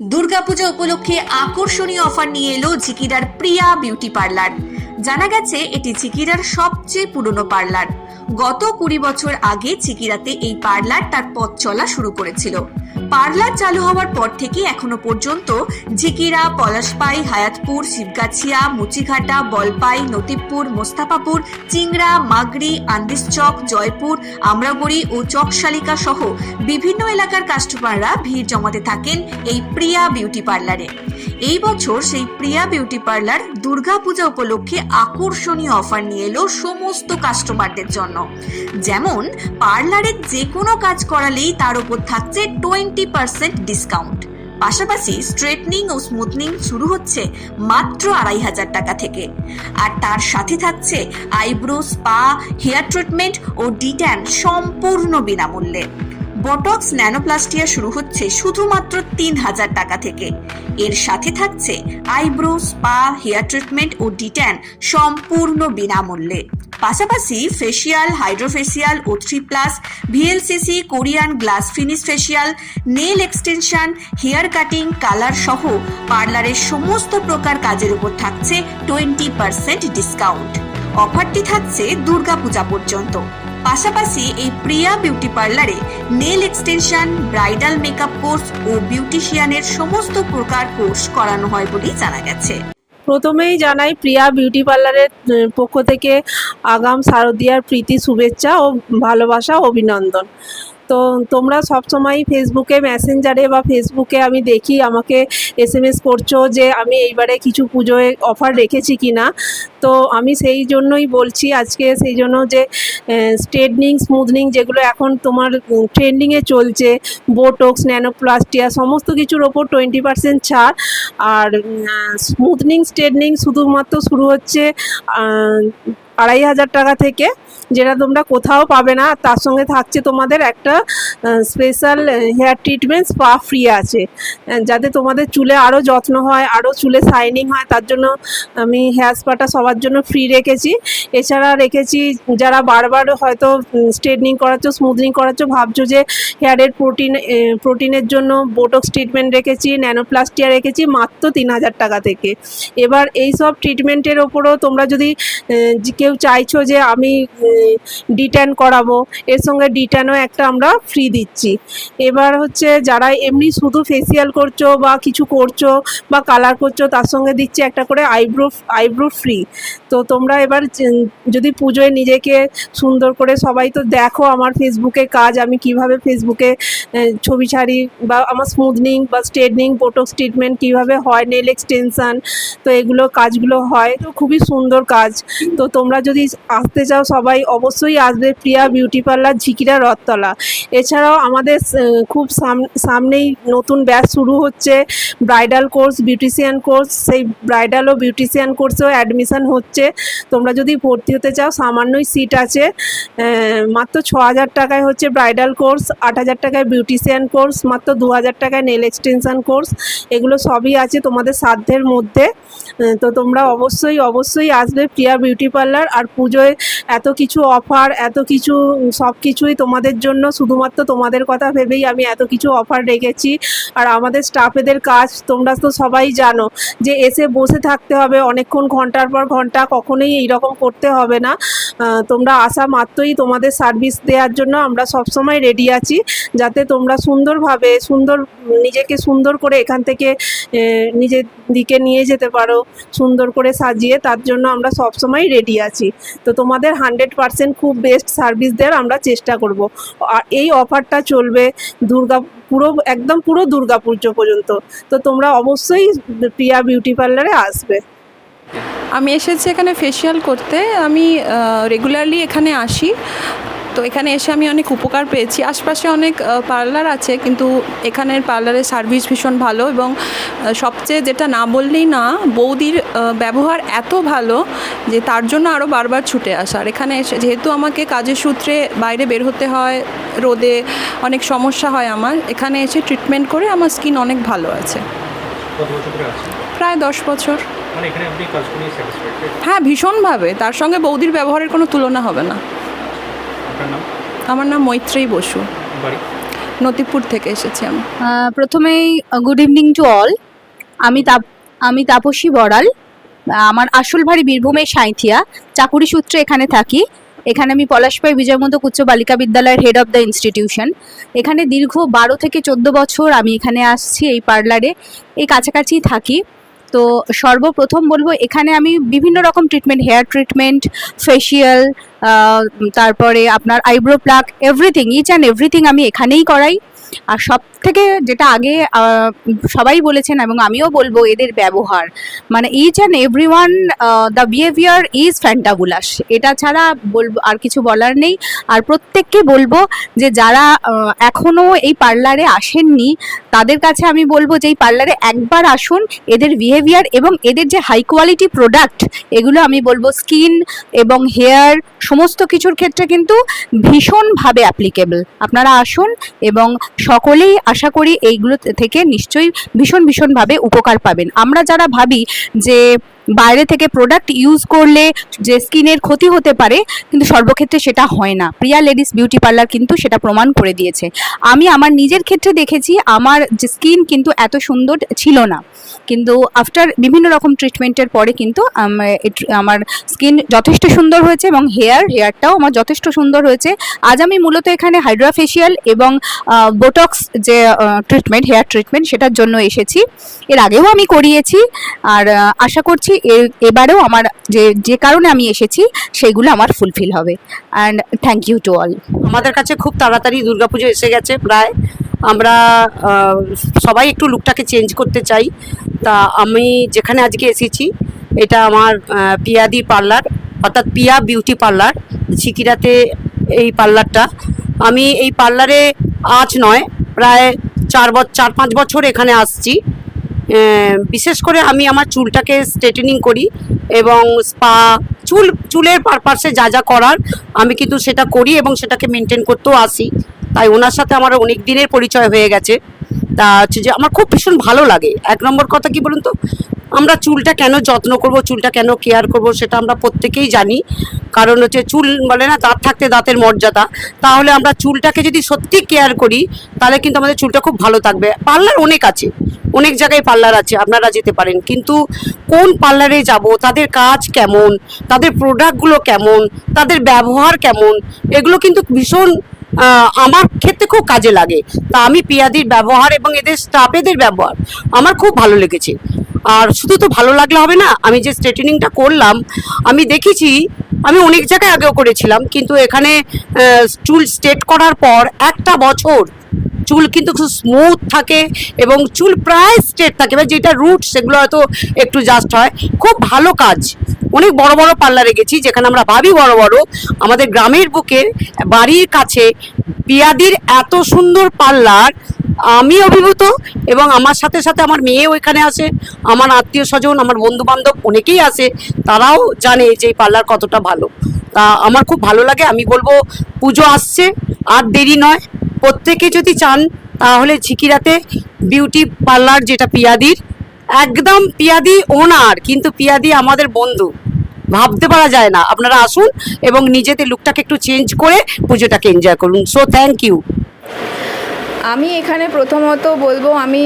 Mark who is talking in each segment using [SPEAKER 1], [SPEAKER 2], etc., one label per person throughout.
[SPEAKER 1] দুর্গাপূজা উপলক্ষে আকর্ষণীয় অফার নিয়ে এলো ঝিকিরার প্রিয়া বিউটি পার্লার। জানা গেছে, এটি ঝিকিরার সবচেয়ে পুরনো পার্লার। গত কুড়ি বছর আগে চিকিরাতে এই পার্লার তার পথ চলা শুরু করেছিল। পার্লার চালু হওয়ার পর থেকে এখনও পর্যন্ত ঝিকিরা পলাশপাই, হায়াতপুর, শিবগাছিয়া, মুচিঘাটা, বলপাই, নতিবপুর, মোস্তাফাপুর, চিংড়া, মাগরি আন্দিসচক জয়পুর আমরাগুড়ি ও চকশালিকা সহ বিভিন্ন এলাকার কাস্টমাররা ভিড় জমাতে থাকেন এই প্রিয়া বিউটি পার্লারে। এই বছর সেই প্রিয়া বিউটি পার্লার দুর্গাপূজা উপলক্ষে আকর্ষণীয় অফার নিয়ে এলো সমস্ত কাস্টমারদের জন্য। যেমন, পার্লারের যে কোনো কাজ করালেই তার উপর থাকছে টোয়েন্টি পার্সেন্ট ডিসকাউন্ট পাশাপাশি স্ট্রেটনিং ও স্মুথনিং শুরু হচ্ছে মাত্র আড়াই হাজার টাকা থেকে। আর তার সাথে থাকছে আইব্রো স্পা হেয়ার ট্রিটমেন্ট ও ডিট্যান সম্পূর্ণ বিনামূল্যে। বটক্স ন্যানোপ্লাস্টিয়া শুরু হচ্ছে শুধুমাত্র তিন হাজার টাকা থেকে। এর সাথে থাকছে আইব্রো, স্পা, হেয়ার ট্রিটমেন্ট ও ডিট্যান সম্পূর্ণ বিনামূল্যে। পাশাপাশি ফেসিয়াল, হাইড্রোফেসিয়াল ও three plus, VLCC, Korean glass finish facial, nail extension, hair cutting, colour সহ পার্লারের সমস্ত প্রকার কাজের উপর থাকছে টোয়েন্টি পার্সেন্ট ডিসকাউন্ট। অফারটি থাকছে দুর্গাপূজা পর্যন্ত। পাশাপাশি এই প্রিয়া বিউটি পার্লারে nail extension, bridal makeup course ও বিউটিশিয়ানের সমস্ত প্রকার কোর্স করানো হয় বলেই জানা গেছে।
[SPEAKER 2] প্রথমেই জানাই প্রিয়া বিউটি পার্লারের পক্ষ থেকে আগাম শারদীয়ার প্রীতি শুভেচ্ছা ও ভালোবাসা, অভিনন্দন। তো তোমরা সব সবসময় ফেসবুকে মেসেঞ্জারে বা ফেসবুকে আমি দেখি, আমাকে এস এম এস করছ যে আমি এইবারে কিছু পুজোয় অফার রেখেছি কি না তো আমি সেই জন্যই বলছি আজকে, সেই জন্য যে স্ট্রেটনিং স্মুথনিং যেগুলো এখন তোমার ট্রেন্ডিংয়ে চলছে বোটক্স ন্যানোপ্লাস্টিয়া সমস্ত কিছুর ওপর টোয়েন্টি পার্সেন্ট ছাড়। আর স্মুথনিং স্ট্রেটনিং শুধুমাত্র শুরু হচ্ছে আড়াই হাজার টাকা থেকে, যেটা তোমরা কোথাও পাবে না, তার সঙ্গে থাকছে তোমাদের একটা special hair treatment spa free আছে। যাতে তোমাদের চুলে আরও যত্ন হয় আরও চুলে শাইনিং হয়, তার জন্য আমি হেয়ার স্পাটা সবার জন্য ফ্রি রেখেছি। এছাড়া রেখেছি যারা বারবার হয়তো স্ট্রেটনিং করাচ্ছ স্মুথনিং করাচ্ছ, ভাবছ যে হেয়ারের প্রোটিন প্রোটিনের জন্য বোটক্স ট্রিটমেন্ট রেখেছি ন্যানোপ্লাস্টিয়া রেখেছি, মাত্র তিন হাজার টাকা থেকে। এবার এই সব ট্রিটমেন্টের ওপরও তোমরা যদি যে কেউ চাইছো যে আমি ডিট্যান করাবো, এর সঙ্গে ডিট্যানও একটা আমরা ফ্রি দিচ্ছি। এবার হচ্ছে যারা এমনি শুধু ফেসিয়াল করছ বা কিছু করছ বা কালার করছ, তার সঙ্গে দিচ্ছি একটা করে আইব্রো আইব্রো ফ্রি তো তোমরা এবার যদি পুজোয় নিজেকে সুন্দর করে সবাই তো দেখো আমার ফেসবুকে কাজ, আমি কীভাবে ফেসবুকে ছবি ছাড়ি বা আমার স্মুথনিং বা স্ট্রেটনিং বোটক্স ট্রিটমেন্ট কীভাবে হয় নেল এক্সটেনশন তো এগুলো কাজগুলো হয়। তো খুবই সুন্দর কাজ। তো তোমরা যদি আসতে চাও, সবাই অবশ্যই আসবে প্রিয়া বিউটি পার্লার ঝিকিরা রথতলা। এছাড়াও আমাদের খুব সাম- সামনেই নতুন ব্যাচ শুরু হচ্ছে ব্রাইডাল কোর্স বিউটিশিয়ান কোর্স সেই ব্রাইডাল ও বিউটিশিয়ান কোর্সেও অ্যাডমিশান হচ্ছে। তোমরা যদি ভর্তি হতে চাও, সামান্যই সিট আছে। মাত্র ছ হাজার টাকায় হচ্ছে ব্রাইডাল কোর্স আট হাজার টাকায় বিউটিশিয়ান কোর্স মাত্র দু হাজার টাকায় নেল এক্সটেনশন কোর্স এগুলো সবই আছে তোমাদের সাধ্যের মধ্যে। তো তোমরা অবশ্যই অবশ্যই আসবে প্রিয়া বিউটি পার্লার আর পুজোয় এত কিছু অফার, এত কিছু সব কিছুই তোমাদের জন্য। শুধুমাত্র তোমাদের কথা ভেবেই আমি এত কিছু অফার রেখেছি। আর আমাদের স্টাফেদের কাজ তোমরা তো সবাই জানো যে এসে বসে থাকতে হবে অনেকক্ষণ, ঘণ্টার পর ঘণ্টা কখনোই এইরকম করতে হবে না। তোমরা আসা মাত্রই তোমাদের সার্ভিস দেওয়ার জন্য আমরা সবসময় রেডি আছি যাতে তোমরা সুন্দরভাবে, সুন্দর, নিজেকে সুন্দর করে এখান থেকে নিজের দিকে নিয়ে যেতে পারো, সুন্দর করে সাজিয়ে তার জন্য আমরা সবসময় রেডি আছি। তো তোমাদের হান্ড্রেড পার্সেন্ট খুব বেস্ট সার্ভিস দেওয়ার আমরা চেষ্টা করব। আর এই অফারটা চলবে দুর্গা, পুরো, একদম পুরো দুর্গা পুজো পর্যন্ত। তো তোমরা অবশ্যই প্রিয়া বিউটি পার্লারে আসবে।
[SPEAKER 3] আমি এসেছি এখানে ফেসিয়াল করতে। আমি রেগুলারলি এখানে আসি। তো এখানে এসে আমি অনেক উপকার পেয়েছি। আশপাশে অনেক পার্লার আছে কিন্তু এখানের পার্লারের সার্ভিস ভীষণ ভালো এবং সবচেয়ে যেটা না বললেই না বৌদির ব্যবহার এত ভালো যে তার জন্য আরও বারবার ছুটে আসার। এখানে এসে যেহেতু আমাকে কাজের সূত্রে বাইরে বের হতে হয় রোদে অনেক সমস্যা হয় আমার এখানে এসে ট্রিটমেন্ট করে আমার স্কিন অনেক ভালো আছে। প্রায় দশ বছর।
[SPEAKER 4] মানে
[SPEAKER 3] হ্যাঁ ভীষণভাবে। তার সঙ্গে বৌদির ব্যবহারের কোনো তুলনা হবে না।
[SPEAKER 4] আপনার নাম?
[SPEAKER 3] আমার নাম মৈত্রেয়ী বসু।
[SPEAKER 4] বাড়ি?
[SPEAKER 3] নতিপুর থেকে এসেছি আমি।
[SPEAKER 5] প্রথমেই গুড ইভিনিং টু অল আমি তাপ আমি তাপসী বড়াল। আমার আসল বাড়ি বীরভূমের সাঁইথিয়া। চাকুরি সূত্রে এখানে থাকি। এখানে আমি পলাশপাই বিজয়মন্তক উচ্চ বালিকা বিদ্যালয়ের হেড অফ দ্য ইনস্টিটিউশন এখানে দীর্ঘ বারো থেকে চোদ্দ বছর আমি এখানে আসছি এই পার্লারে এই কাছাকাছি থাকি। তো সর্বপ্রথম বলব, এখানে আমি বিভিন্ন রকম ট্রিটমেন্ট হেয়ার ট্রিটমেন্ট ফেশিয়াল তারপরে আপনার eyebrow pluck everything each and everything আমি এখানেই করাই। আর সব থেকে যেটা আগে সবাই বলেছেন এবং আমিও বলব এদের ব্যবহার। মানে each and every one the behaviour is fantabulous এটা ছাড়া বলব আর কিছু বলার নেই। আর প্রত্যেককে বলব যে যারা আহ, এখনও এই পার্লারে আসেননি তাদের কাছে আমি বলব যে এই পার্লারে একবার আসুন এদের বিহেভিয়ার এবং এদের যে হাই কোয়ালিটি প্রোডাক্ট এগুলো আমি বলব স্কিন এবং হেয়ার সমস্ত কিছুর ক্ষেত্রে কিন্তু ভীষণভাবে অ্যাপ্লিকেবল আপনারা আসুন এবং সকলেই আশা করি এইগুলো থেকে নিশ্চয়ই ভীষণ ভীষণভাবে উপকার পাবেন। আমরা যারা ভাবি যে বাইরে থেকে প্রোডাক্ট ইউজ করলে যে স্কিনের ক্ষতি হতে পারে, কিন্তু সর্বক্ষেত্রে সেটা হয় না। প্রিয়া লেডিস বিউটি পার্লার কিন্তু সেটা প্রমাণ করে দিয়েছে। আমি আমার নিজের ক্ষেত্রে দেখেছি, আমার যে স্কিন কিন্তু এত সুন্দর ছিল না। কিন্তু আফটার বিভিন্ন রকম ট্রিটমেন্টের পরে কিন্তু আমার স্কিন যথেষ্ট সুন্দর হয়েছে এবং হেয়ার হেয়ারটাও আমার যথেষ্ট সুন্দর হয়েছে। আজ আমি মূলত এখানে হাইড্রা ফেশিয়াল এবং বোটক্স যে ট্রিটমেন্ট হেয়ার ট্রিটমেন্ট সেটার জন্য এসেছি। এর আগেও আমি করিয়েছি। আর আশা করছি এবারেও আমার যে যে কারণে আমি এসেছি সেইগুলো আমার ফুলফিল হবে। And thank you to all
[SPEAKER 6] আমাদের কাছে খুব তাড়াতাড়ি দুর্গাপুজো এসে গেছে প্রায়। আমরা সবাই একটু লুকটাকে চেঞ্জ করতে চাই। তা আমি যেখানে আজকে এসেছি, এটা আমার পিয়াদি পার্লার, অর্থাৎ পিয়া বিউটি পার্লার ঝিকিরাতে এই পার্লারটা। আমি এই পার্লারে আজ নয়, প্রায় চার চার পাঁচ বছর এখানে আসছি। বিশেষ করে আমি আমার চুলটাকে স্ট্রেটেনিং করি এবং স্পা চুল, চুলের পারপাসে যা যা করার, আমি কিন্তু সেটা করি এবং সেটাকে মেনটেন করতেও আসি। তাই ওনার সাথে আমার অনেক দিনের পরিচয় হয়ে গেছে। তা হচ্ছে যে আমার খুব ভীষণ ভালো লাগে। এক নম্বর কথা কি বলুন তো? আমরা চুলটা কেন যত্ন করব, চুলটা কেন কেয়ার করব সেটা আমরা প্রত্যেকেই জানি। কারণ হচ্ছে চুল বলে না, দাঁত থাকতে দাঁতের মর্যাদা। তাহলে আমরা চুলটাকে যদি সত্যি কেয়ার করি, তাহলে কিন্তু আমাদের চুলটা খুব ভালো থাকবে। পার্লার অনেক আছে, অনেক জায়গায় পার্লার আছে, আপনারা যেতে পারেন। কিন্তু কোন পার্লারে যাব, তাদের কাজ কেমন, তাদের প্রোডাক্টগুলো কেমন, তাদের ব্যবহার কেমন, এগুলো কিন্তু ভীষণ আমার ক্ষেত্রে খুব কাজে লাগে। তা আমি পিয়াদির ব্যবহার এবং এদের স্টাফেদের ব্যবহার, আমার খুব ভালো লেগেছে। আর শুধু তো ভালো লাগলে হবে না, আমি যে স্ট্রেটেনিংটা করলাম, আমি দেখেছি, আমি অনেক জায়গায় আগেও করেছিলাম, কিন্তু এখানে চুল স্টেট করার পর একটা বছর চুল কিন্তু খুব স্মুথ থাকে এবং চুল প্রায় স্ট্রেট থাকে। এবার যেটা রুট সেগুলো হয়তো একটু জাস্ট হয়। খুব ভালো কাজ। অনেক বড় বড় পার্লারে গেছি, যেখানে আমরা ভাবি বড় বড়। আমাদের গ্রামের বুকে বাড়ির কাছে পিয়াদির এত সুন্দর পার্লার আমি অভিভূত এবং আমার সাথে সাথে আমার মেয়েও এখানে আসে, আমার আত্মীয় স্বজন, আমার বন্ধু বান্ধব অনেকেই আসে, তারাও জানে যে এই পার্লার কতটা ভালো। তা আমার খুব ভালো লাগে, আমি বলব পুজো আসছে, আর দেরি নয়। প্রত্যেকে যদি চান, তাহলে ঝিকিরাতে বিউটি পার্লার যেটা পিয়াদির, একদম পিয়াদি ওনার কিন্তু পিয়াদি আমাদের বন্ধু। ভাবতে পারা যায় না। আপনারা আসুন এবং নিজেদের লুকটাকে একটু চেঞ্জ করে পুজোটাকে এনজয় করুন। সো থ্যাংক ইউ
[SPEAKER 7] আমি এখানে প্রথমত বলব, আমি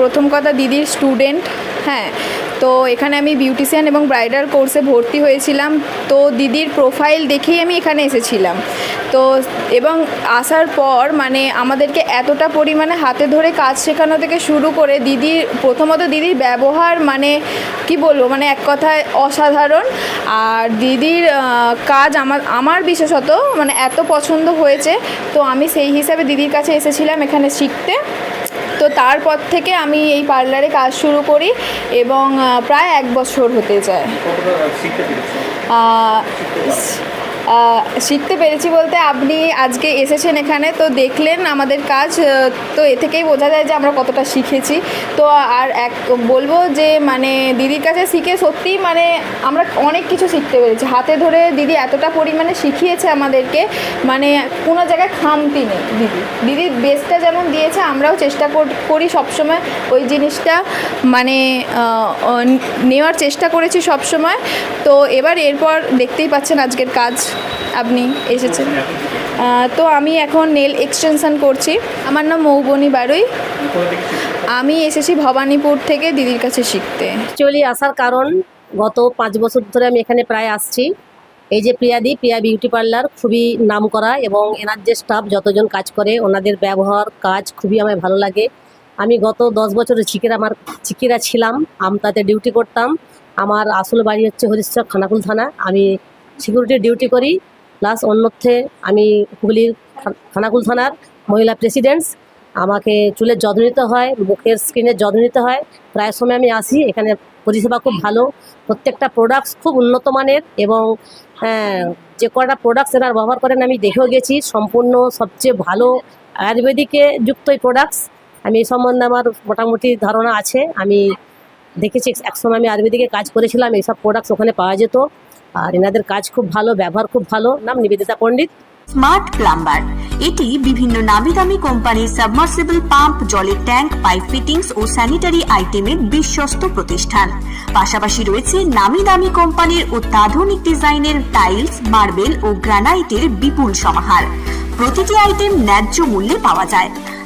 [SPEAKER 7] প্রথম কথা দিদির স্টুডেন্ট হ্যাঁ। তো এখানে আমি বিউটিশিয়ান এবং ব্রাইডাল কোর্সে ভর্তি হয়েছিলাম। তো দিদির প্রোফাইল দেখেই আমি এখানে এসেছিলাম। তো এবং আসার পর মানে আমাদেরকে এতটা পরিমাণে হাতে ধরে কাজ শেখানো থেকে শুরু করে দিদির প্রথমত দিদির ব্যবহার মানে কি বলব মানে এক কথায় অসাধারণ। আর দিদির কাজ আমার আমার বিশেষত মানে এত পছন্দ হয়েছে। তো আমি সেই হিসাবে দিদির কাছে এসেছিলাম এখানে শিখতে। তো তারপর থেকে আমি এই পার্লারে কাজ শুরু করি এবং প্রায় এক বছর হতে যায়।
[SPEAKER 4] শিখতে
[SPEAKER 7] পেরেছি বলতে আপনি আজকে এসেছেন এখানে, তো দেখলেন আমাদের কাজ তো এ থেকেই বোঝা যায় যে আমরা কতটা শিখেছি। তো আর এক, বলব যে মানে দিদির কাছে শিখে সত্যি মানে আমরা অনেক কিছু শিখতে পেরেছি। হাতে ধরে দিদি এতটা পরিমাণে শিখিয়েছে আমাদেরকে মানে কোনো জায়গায় খামতি নেই দিদি। দিদির বেস্টটা যেমন দিয়েছে, আমরাও চেষ্টা কর- সবসময় ওই জিনিসটা মানে নেওয়ার চেষ্টা করেছি সবসময়। তো এবার এরপর দেখতেই পাচ্ছেন আজকের কাজ। আপনি এসেছেন। তো আমি এখন নেল এক্সটেনশন করছি। আমার নাম মৌবনী বারুই? আমি এসেছি ভবানীপুর থেকে দিদির কাছে শিখতে।
[SPEAKER 8] অ্যাকচুয়ালি আসার কারণ, গত পাঁচ বছর ধরে আমি এখানে প্রায় আসছি। এই যে প্রিয়াদি, প্রিয়া বিউটি পার্লার, খুবই নাম করা এবং এনার যে স্টাফ যতজন কাজ করে, ওনাদের ব্যবহার, কাজ খুবই আমার ভালো লাগে। আমি গত দশ বছর চিকিরা আমার চিকিরা ছিলাম, আমতাতে ডিউটি করতাম। আমার আসল বাড়ি হচ্ছে হরিশ্চর খানাকুল থানা। আমি সিকিউরিটি ডিউটি করি। প্লাস অন্যথে আমি হুগলির খানাকুল থানার মহিলা প্রেসিডেন্টস আমাকে চুলের যত্ন নিতে হয় মুখের স্কিনের যত্ন নিতে হয়। প্রায় সময় আমি আসি এখানে পরিষেবা খুব ভালো। প্রত্যেকটা প্রোডাক্টস খুব উন্নত মানের এবং হ্যাঁ, যে কটা প্রোডাক্টস এনার ব্যবহার করেন আমি দেখেও গেছি সম্পূর্ণ সবচেয়ে ভালো আয়ুর্বেদিকে যুক্ত এই প্রোডাক্টস আমি এই সম্বন্ধে আমার মোটামুটি ধারণা আছে। আমি দেখেছি একসময় আমি আয়ুর্বেদিকে কাজ করেছিলাম এইসব প্রোডাক্টস ওখানে পাওয়া যেত। আর এনাদের কাজ খুব ভালো, ব্যবহার খুব ভালো। নাম নিবেদিতা পণ্ডিত।
[SPEAKER 1] স্মার্ট প্লাম্বার এটি বিভিন্ন নামি দামি কোম্পানির সাবমার্সিবল পাম্প জলের ট্যাঙ্ক পাইপ ফিটিংস ও স্যানিটারি আইটেমের বিশ্বস্ত প্রতিষ্ঠান। পাশাপাশি রয়েছে নামি দামি কোম্পানির অত্যাধুনিক ডিজাইনের টাইলস মার্বেল ও গ্রানাইটের বিপুল সমাহার। প্রতিটি আইটেম ন্যায্য মূল্যে পাওয়া যায়।